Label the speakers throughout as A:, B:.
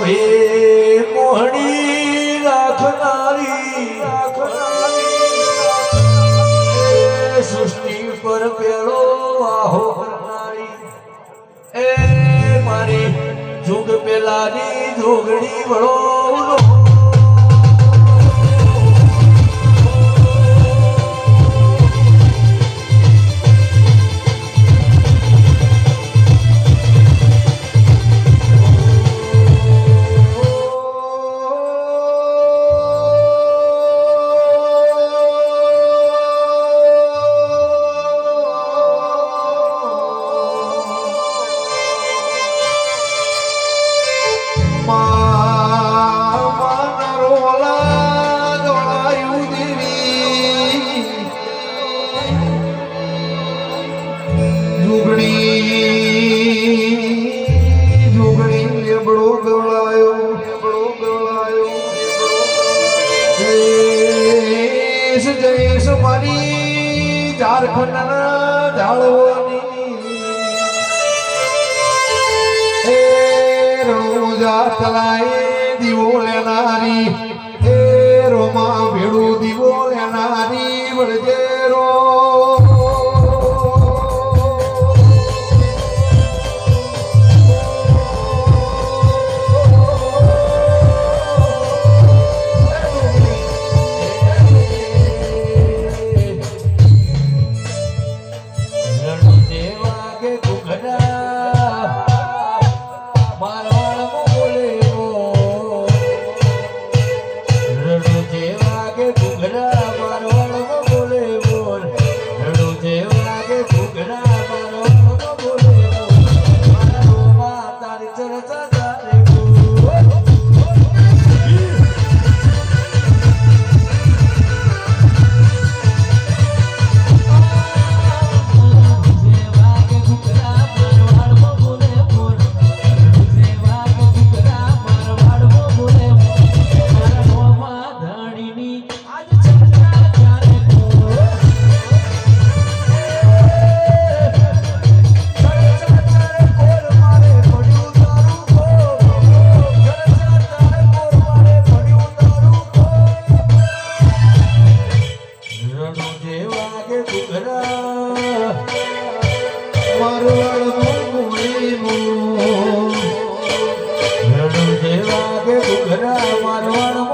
A: હે મોહણી સૃષ્ટિ પર પેલો આહો કરનારી. એ મારી જુગ પેલાની જોગણી વળો તલાય દીવો લેનારી. હે રોમા ભેડું દીવો લેનારી વળજે.
B: રણુ જેવા કે ઘુઘરા મારવાનો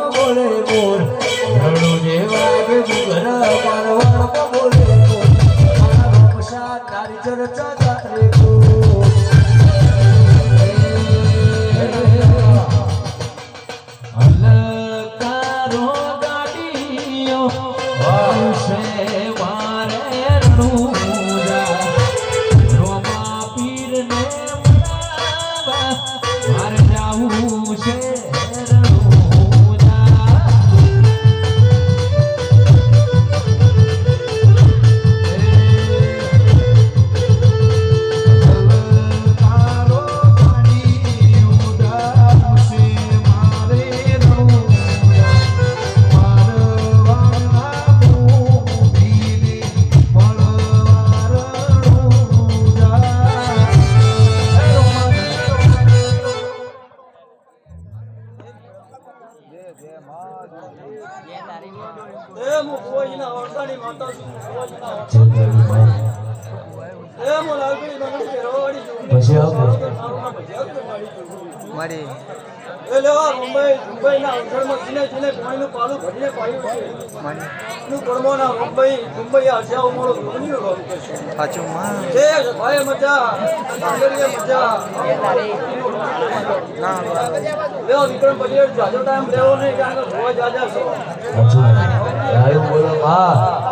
B: મારી.
C: એ લેવા મુંબઈ મુંબઈના અંતરમાં જીને જીને પાણીનું પાલું ભરીને પાયું છે.
D: મારી.
C: નું પડમોના મુંબઈ મુંબઈ આશા ઉમળો ધોનીનો રોગ છે.
D: સાચું માં
C: જે ભાઈ મજા. મજા.
D: ના
C: લેવો વિક્રમ પટેલ જાજો ટાઈમ લેવો નહીં કારણ કે જોવા જાજા છો.
B: આવ્યું બોલો હા.